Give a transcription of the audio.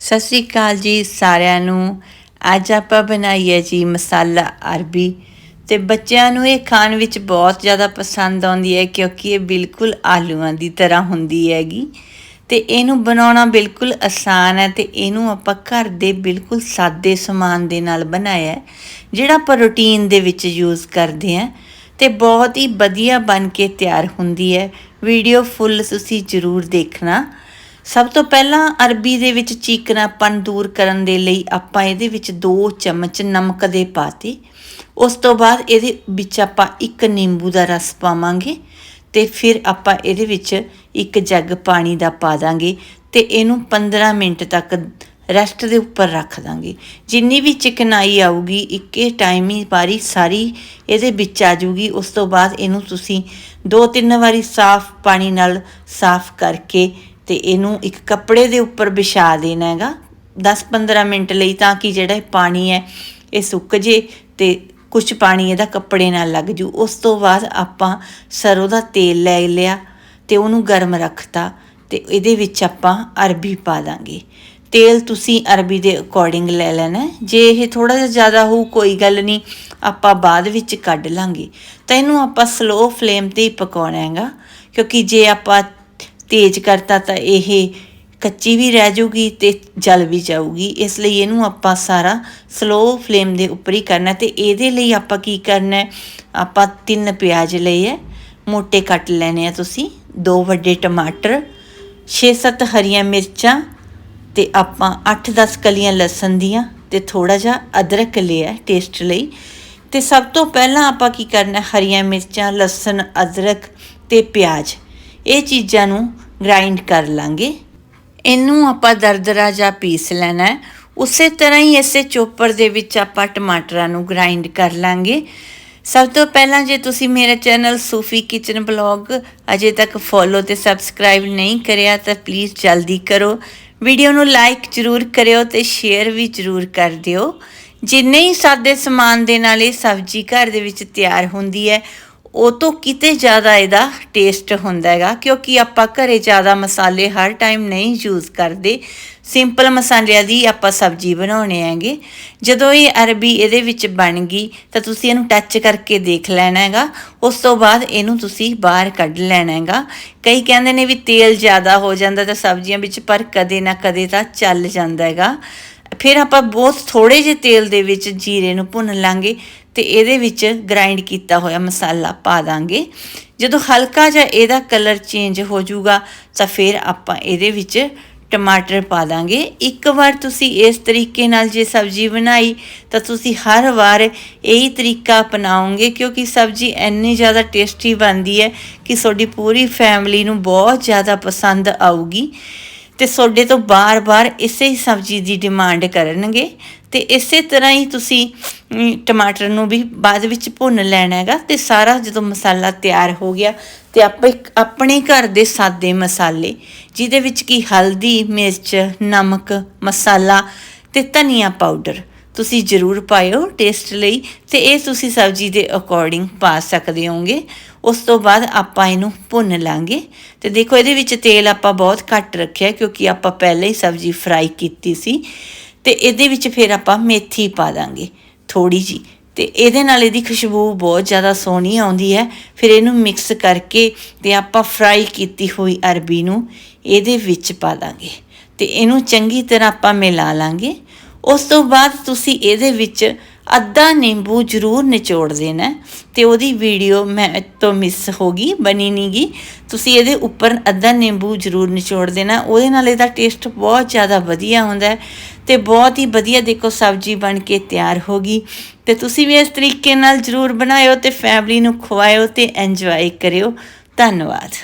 ਸਤਿ ਸ੍ਰੀ ਅਕਾਲ ਜੀ ਸਾਰਿਆਂ ਨੂੰ। ਅੱਜ ਆਪਾਂ ਬਣਾਈਏ ਜੀ ਮਸਾਲਾ ਅਰਬੀ। ਤੇ ਬੱਚਿਆਂ ਨੂੰ ਇਹ ਖਾਣ ਵਿੱਚ ਬਹੁਤ ਜ਼ਿਆਦਾ ਪਸੰਦ ਆਉਂਦੀ ਹੈ ਕਿਉਂਕਿ ਇਹ ਬਿਲਕੁਲ ਆਲੂਆਂ ਦੀ ਤਰ੍ਹਾਂ ਹੁੰਦੀ ਹੈਗੀ। ਤੇ ਇਹਨੂੰ ਬਣਾਉਣਾ ਬਿਲਕੁਲ ਆਸਾਨ ਹੈ ਤੇ ਇਹਨੂੰ ਆਪਾਂ ਘਰ ਦੇ ਬਿਲਕੁਲ ਸਾਦੇ ਸਮਾਨ ਦੇ ਨਾਲ ਬਣਾਇਆ ਜਿਹੜਾ ਆਪਾਂ ਰੂਟੀਨ ਦੇ ਵਿੱਚ ਯੂਜ਼ ਕਰਦੇ ਹਾਂ। ਤੇ ਬਹੁਤ ਹੀ ਵਧੀਆ ਬਣ ਕੇ ਤਿਆਰ ਹੁੰਦੀ ਹੈ। ਵੀਡੀਓ ਫੁੱਲ ਤੁਸੀਂ ਜ਼ਰੂਰ ਦੇਖਣਾ। ਸਭ ਤੋਂ ਪਹਿਲਾਂ ਅਰਬੀ ਦੇ ਵਿੱਚ ਚੀਕਨਾਪਨ ਦੂਰ ਕਰਨ ਦੇ ਲਈ ਆਪਾਂ ਇਹਦੇ ਵਿੱਚ 2 ਚਮਚ ਨਮਕ ਦੇ ਪਾਤੇ। ਉਸ ਤੋਂ ਬਾਅਦ ਇਹਦੇ ਵਿੱਚ ਆਪਾਂ ਇੱਕ ਨਿੰਬੂ ਦਾ ਰਸ ਪਾਵਾਂਗੇ ਤੇ ਫਿਰ ਆਪਾਂ ਇਹਦੇ ਵਿੱਚ ਇੱਕ ਜੱਗ ਪਾਣੀ ਦਾ ਪਾ ਦਾਂਗੇ ਤੇ ਇਹਨੂੰ 15 ਮਿੰਟ ਤੱਕ ਰੈਸਟ ਦੇ ਉੱਪਰ ਰੱਖ ਦਾਂਗੇ। ਜਿੰਨੀ ਵੀ ਚਿਕਨਾਈ ਆਊਗੀ, ਇੱਕੇ ਟਾਈਮ ਹੀ ਵਾਰੀ ਸਾਰੀ ਇਹਦੇ ਵਿੱਚ ਆ ਜਾਊਗੀ। ਉਸ ਤੋਂ ਬਾਅਦ ਇਹਨੂੰ ਤੁਸੀਂ ਦੋ ਤਿੰਨ ਵਾਰੀ ਸਾਫ਼ ਪਾਣੀ ਨਾਲ ਸਾਫ਼ ਕਰਕੇ ਤੇ ਇਹਨੂੰ ਇੱਕ ਕੱਪੜੇ ਦੇ ਉੱਪਰ ਵਿਛਾ ਦੇਣਾ ਹੈਗਾ। 10-15 ਮਿੰਟ ਲਈ ਤਾਂ ਕਿ ਜਿਹੜਾ ਇਹ ਪਾਣੀ ਹੈ, ਇਹ ਸੁੱਕ ਜੇ ਤੇ ਕੁਝ ਪਾਣੀ ਇਹਦਾ ਕੱਪੜੇ ਨਾਲ ਲੱਗ ਜੂ। ਉਸ ਤੋਂ ਬਾਅਦ ਆਪਾਂ ਸਰੋਂ ਦਾ ਤੇਲ ਲੈ ਲਿਆ ਤੇ ਉਹਨੂੰ ਗਰਮ ਰੱਖਤਾ ਤੇ ਇਹਦੇ ਵਿੱਚ ਆਪਾਂ ਅਰਬੀ ਪਾ ਦਾਂਗੇ। ਤੇਲ ਤੁਸੀਂ ਅਰਬੀ ਦੇ ਅਕੋਰਡਿੰਗ ਲੈ ਲੈਣਾ ਜੇ ਇਹ ਥੋੜਾ ਜਿਹਾ ਜ਼ਿਆਦਾ ਹੋਊ, ਕੋਈ ਗੱਲ ਨਹੀਂ, ਆਪਾਂ ਬਾਅਦ ਵਿੱਚ ਕੱਢ ਲਾਂਗੇ। ਤਾਂ ਇਹਨੂੰ ਆਪਾਂ ਸਲੋ ਫਲੇਮ ਤੇ ਹੀ ਪਕਾਉਣਾ ਹੈਗਾ, ਕਿਉਂਕਿ ਜੇ ਆਪਾਂ ਤੇਜ਼ ਕਰਤਾ ਤਾਂ ਇਹ ਕੱਚੀ ਵੀ ਰਹਿ ਜਾਊਗੀ ਤੇ ਜਲ ਵੀ ਜਾਊਗੀ। ਇਸ ਲਈ ਇਹਨੂੰ ਆਪਾਂ ਸਾਰਾ ਸਲੋ ਫਲੇਮ ਦੇ ਉੱਪਰ ਹੀ ਕਰਨਾ ਤੇ ਇਹਦੇ ਲਈ ਆਪਾਂ ਕੀ ਕਰਨਾ ਆਪਾਂ ਤਿੰਨ ਪਿਆਜ਼ ਲਏ ਹੈ, ਮੋਟੇ ਕੱਟ ਲੈਣੇ ਆ ਤੁਸੀਂ, ਦੋ ਵੱਡੇ ਟਮਾਟਰ 6-7 ਹਰੀਆਂ ਮਿਰਚਾਂ ਤੇ ਆਪਾਂ 8-10 ਕਲੀਆਂ ਲਸਣ ਦੀਆਂ ਤੇ ਥੋੜਾ ਜਿਹਾ ਅਦਰਕ ਲਿਆ ਟੇਸਟ ਲਈ। ਤੇ ਸਭ ਤੋਂ ਪਹਿਲਾਂ ਆਪਾਂ ਕੀ ਕਰਨਾ ਹਰੀਆਂ ਮਿਰਚਾਂ, ਲਸਣ, ਅਦਰਕ ਤੇ ਪਿਆਜ਼। ਇਹ ਚੀਜ਼ਾਂ ਨੂੰ ਗ੍ਰਾਈਂਡ ਕਰ ਲਾਂਗੇ। ਇਹਨੂੰ ਆਪਾਂ ਦਰਦਰਾ ਜਾਂ ਪੀਸ ਲੈਣਾ ਹੈ। ਉਸੇ ਤਰ੍ਹਾਂ ਹੀ ਇਸੇ ਚੋਪਰ ਦੇ ਵਿੱਚ ਆਪਾਂ ਟਮਾਟਰਾਂ ਨੂੰ ਗ੍ਰਾਈਂਡ ਕਰ ਲਾਂਗੇ। ਸਭ ਤੋਂ ਪਹਿਲਾਂ ਜੇ ਤੁਸੀਂ ਮੇਰਾ ਚੈਨਲ ਸੂਫੀ ਕਿਚਨ ਬਲੌਗ ਅਜੇ ਤੱਕ ਫੋਲੋ ਤੇ ਸਬਸਕ੍ਰਾਈਬ ਨਹੀਂ ਕਰਿਆ ਤਾਂ ਪਲੀਜ਼ ਜਲਦੀ ਕਰੋ। ਵੀਡੀਓ ਨੂੰ ਲਾਈਕ ਜ਼ਰੂਰ ਕਰਿਓ ਤੇ ਸ਼ੇਅਰ ਵੀ ਜ਼ਰੂਰ ਕਰ ਦਿਓ। ਜਿੰਨੇ ਹੀ ਸਾਦੇ ਸਮਾਨ ਦੇ ਨਾਲ ਇਹ ਸਬਜ਼ੀ ਘਰ ਦੇ ਵਿੱਚ ਤਿਆਰ ਹੁੰਦੀ ਹੈ ਉਹ ਤੋਂ ਕਿਤੇ ਜ਼ਿਆਦਾ ਇਹਦਾ ਟੇਸਟ ਹੁੰਦਾ ਹੈਗਾ, ਕਿਉਂਕਿ ਆਪਾਂ ਘਰੇ ਜ਼ਿਆਦਾ ਮਸਾਲੇ ਹਰ ਟਾਈਮ ਨਹੀਂ ਯੂਜ਼ ਕਰਦੇ। ਸਿੰਪਲ ਮਸਾਲਿਆਂ ਦੀ ਆਪਾਂ ਸਬਜ਼ੀ ਬਣਾਉਣੇ ਹੈਗੇ। ਜਦੋਂ ਇਹ ਅਰਬੀ ਇਹਦੇ ਵਿੱਚ ਬਣ ਗਈ, ਤਾਂ ਤੁਸੀਂ ਇਹਨੂੰ ਟੱਚ ਕਰਕੇ ਦੇਖ ਲੈਣਾ ਹੈਗਾ। ਉਸ ਤੋਂ ਬਾਅਦ ਇਹਨੂੰ ਤੁਸੀਂ ਬਾਹਰ ਕੱਢ ਲੈਣਾ ਹੈਗਾ। ਕਈ ਕਹਿੰਦੇ ਨੇ ਵੀ ਤੇਲ ਜ਼ਿਆਦਾ ਹੋ ਜਾਂਦਾ ਤਾਂ ਸਬਜ਼ੀਆਂ ਵਿੱਚ, ਪਰ ਕਦੇ ਨਾ ਕਦੇ ਤਾਂ ਚੱਲ ਜਾਂਦਾ ਹੈਗਾ। ਫਿਰ ਆਪਾਂ ਬਹੁਤ ਥੋੜੇ ਜਿਹੇ ਤੇਲ ਦੇ ਵਿੱਚ ਜੀਰੇ ਨੂੰ ਭੁੰਨ ਲਾਂਗੇ। ਤੇ ਇਹਦੇ ਵਿੱਚ ਗ੍ਰਾਈਂਡ ਕੀਤਾ ਹੋਇਆ ਮਸਾਲਾ ਪਾ ਦਾਂਗੇ। ਜਦੋਂ ਹਲਕਾ ਜਿਹਾ ਇਹਦਾ ਕਲਰ ਚੇਂਜ ਹੋ ਜਾਊਗਾ, ਤਾਂ ਫਿਰ ਆਪਾਂ ਇਹਦੇ ਵਿੱਚ ਟਮਾਟਰ ਪਾ ਦਾਂਗੇ। ਇੱਕ ਵਾਰ ਤੁਸੀਂ ਇਸ ਤਰੀਕੇ ਨਾਲ ਜੇ ਸਬਜ਼ੀ ਬਣਾਈ, ਤਾਂ ਤੁਸੀਂ ਹਰ ਵਾਰ ਇਹੀ ਤਰੀਕਾ ਅਪਣਾਓਗੇ, ਕਿਉਂਕਿ ਸਬਜ਼ੀ ਇੰਨੀ ਜ਼ਿਆਦਾ ਟੇਸਟੀ ਬਣਦੀ ਹੈ ਕਿ ਤੁਹਾਡੀ ਪੂਰੀ ਫੈਮਿਲੀ ਨੂੰ ਬਹੁਤ ਜ਼ਿਆਦਾ ਪਸੰਦ ਆਊਗੀ। ਤੇ ਤੁਹਾਡੇ ਤੋਂ ਬਾਰ-ਬਾਰ ਇਸੇ ਹੀ ਸਬਜ਼ੀ ਦੀ ਡਿਮਾਂਡ ਕਰਨਗੇ ਤੇ ਇਸੇ ਤਰ੍ਹਾਂ ਹੀ ਤੁਸੀਂ ਟਮਾਟਰ ਨੂੰ ਵੀ ਬਾਅਦ ਵਿੱਚ ਭੁੰਨ ਲੈਣਾ ਹੈਗਾ ਤੇ ਸਾਰਾ ਜਦੋਂ ਮਸਾਲਾ ਤਿਆਰ ਹੋ ਗਿਆ ਤੇ ਆਪਾਂ ਆਪਣੇ ਘਰ ਦੇ ਸਾਦੇ ਮਸਾਲੇ, ਜਿਹਦੇ ਵਿੱਚ ਕੀ ਹਲਦੀ, ਮਿਰਚ, ਨਮਕ, ਮਸਾਲਾ ਤੇ ਧਨੀਆ ਪਾਊਡਰ ਤੁਸੀਂ ਜ਼ਰੂਰ ਪਾਇਓ ਟੇਸਟ ਲਈ ਤੇ ਇਹ ਤੁਸੀਂ ਸਬਜ਼ੀ ਦੇ ਅਕੋਰਡਿੰਗ ਪਾ ਸਕਦੇ ਹੋਗੇ ਉਸ ਤੋਂ ਬਾਅਦ ਆਪਾਂ ਇਹਨੂੰ ਭੁੰਨ ਲਾਂਗੇ ਤੇ ਦੇਖੋ ਇਹਦੇ ਵਿੱਚ ਤੇਲ ਆਪਾਂ ਬਹੁਤ ਘੱਟ ਰੱਖਿਆ ਕਿਉਂਕਿ ਆਪਾਂ ਪਹਿਲੇ ਹੀ ਸਬਜ਼ੀ ਫਰਾਈ ਕੀਤੀ ਸੀ ਤੇ ਇਹਦੇ ਵਿੱਚ ਫਿਰ ਆਪਾਂ ਮੇਥੀ ਪਾ ਦਾਂਗੇ ਥੋੜੀ ਜੀ ਤੇ ਇਹਦੇ ਨਾਲ ਇਹਦੀ ਖੁਸ਼ਬੂ ਬਹੁਤ ਜ਼ਿਆਦਾ ਸੋਹਣੀ ਆਉਂਦੀ ਹੈ। ਫਿਰ ਇਹਨੂੰ ਮਿਕਸ ਕਰਕੇ ਤੇ ਆਪਾਂ ਫਰਾਈ ਕੀਤੀ ਹੋਈ ਅਰਬੀ ਨੂੰ ਇਹਦੇ ਵਿੱਚ ਪਾ ਦਾਂਗੇ ਤੇ ਇਹਨੂੰ ਚੰਗੀ ਤਰ੍ਹਾਂ ਆਪਾਂ ਮਿਲਾ ਲਾਂਗੇ। ਉਸ ਤੋਂ ਬਾਅਦ ਤੁਸੀਂ ਇਹਦੇ ਵਿੱਚ ਅੱਧਾ ਨਿੰਬੂ ਜ਼ਰੂਰ ਨਿਚੋੜ ਦੇਣਾ ਤੇ ਉਹਦੀ ਵੀਡੀਓ ਮੈਂ ਤੋਂ ਮਿਸ ਹੋ ਗਈ, ਬਣੀ ਨਹੀਂਗੀ ਤੁਸੀਂ ਇਹਦੇ ਉੱਪਰ ਅੱਧਾ ਨਿੰਬੂ ਜ਼ਰੂਰ ਨਿਚੋੜ ਦੇਣਾ ਉਹਦੇ ਨਾਲ ਇਹਦਾ ਟੇਸਟ ਬਹੁਤ ਜ਼ਿਆਦਾ ਵਧੀਆ ਹੁੰਦਾ ਤੇ ਬਹੁਤ ਹੀ ਵਧੀਆ ਦੇਖੋ ਸਬਜ਼ੀ ਬਣ ਕੇ ਤਿਆਰ ਹੋ ਗਈ। ਤੇ ਤੁਸੀਂ ਵੀ ਇਸ ਤਰੀਕੇ ਨਾਲ ਜ਼ਰੂਰ ਬਣਾਇਓ ਤੇ ਫੈਮਿਲੀ ਨੂੰ ਖਵਾਇਓ ਤੇ ਇੰਜੋਏ ਕਰਿਓ। ਧੰਨਵਾਦ।